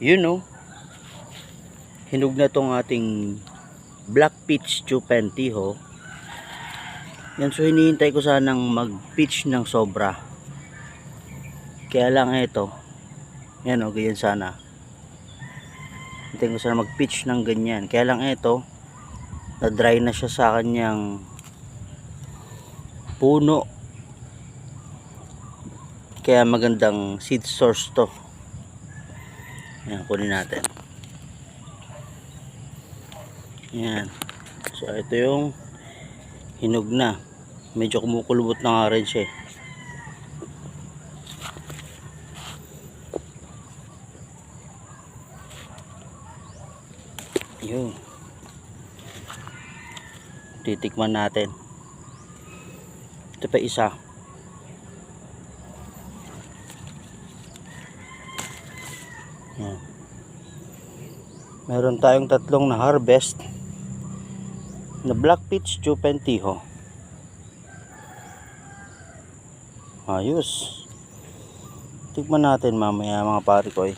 Yun no. Hinog na tong ating black peach chupenti ho. Yan so hinihintay ko sanang mag-pitch ng sobra. Kaya lang ito. Yan o, ganyan sana. Hintayin ko sana mag-pitch ng ganyan. Kaya lang ito, na-dry na siya sa kanyang puno. Kaya magandang seed source to. Yan, kunin natin. Yan. So, ito yung hinog na. Medyo kumukulubot rin siya. eh. Yun. Titikman natin. Ito pa isa. Yan. Meron tayong tatlong na harvest na black peach chupentiho. Ayos. Tikman natin mamaya mga pare ko eh.